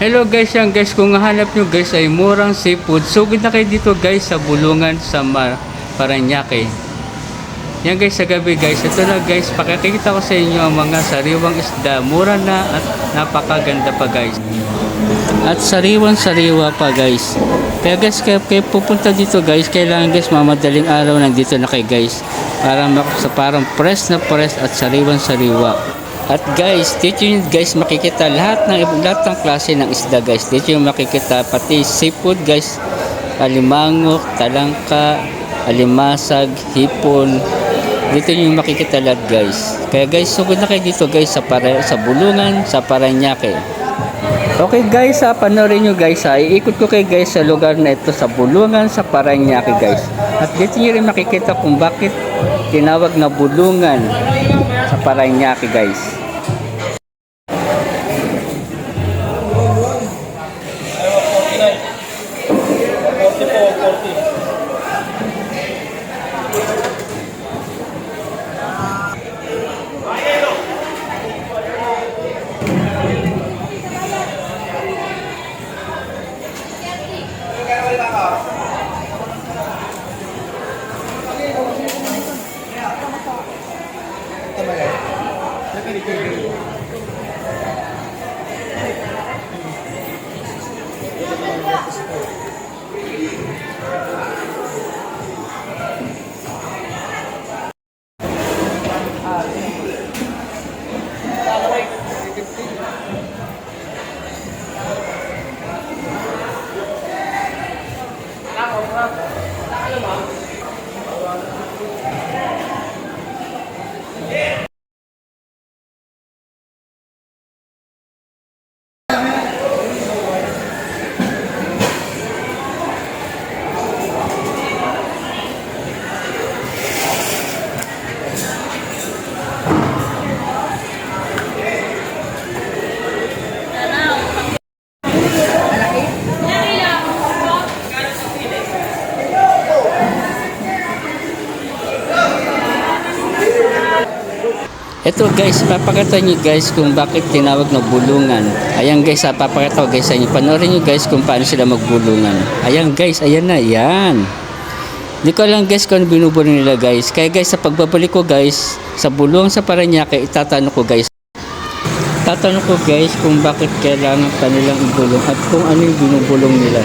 Hello guys, yan guys, kung hanap nyo guys ay murang seafood, sugod na kayo dito guys sa Bulungan sa Mar Paranaque. Yan guys, sa gabi guys, ito na guys, pakikita ko sa inyo ang mga sariwang isda, mura na at napakaganda pa guys. At sariwang sariwa pa guys. Kaya guys, kaya, kaya pupunta dito guys, kailangan guys mamadaling araw nandito na kayo guys. Para sa parang press na press at sariwang sariwa. At guys, dito yung guys makikita lahat ng lahat ng klase ng isda guys. Dito yung makikita pati seafood guys. Alimango, talangka, alimasag, hipon. Dito yung makikita lahat guys. Kaya guys, sugod na kayo dito guys sa para, sa Bulungan, sa Paranaque. Okay guys, ha, panoorin nyo guys ha. Iikot ko kayo guys sa lugar na ito sa Bulungan, sa Paranaque guys. At dito nyo rin makikita kung bakit tinawag na Bulungan sa Paranaque guys. Ito guys, papakita nyo guys kung bakit tinawag na bulungan. Ayan guys, ha, papakita ko guys sa inyo. Panoorin nyo guys kung paano sila magbulungan. Ayan guys, ayan na, ayan. Di ko alam guys kung ano binubulong nila guys. Kaya guys, sa pagbabalik ko guys, sa bulong sa Paranaque, itatanong ko guys. Tatanong ko guys kung bakit kailangan kanilang ibulong at kung ano yung binubulong nila.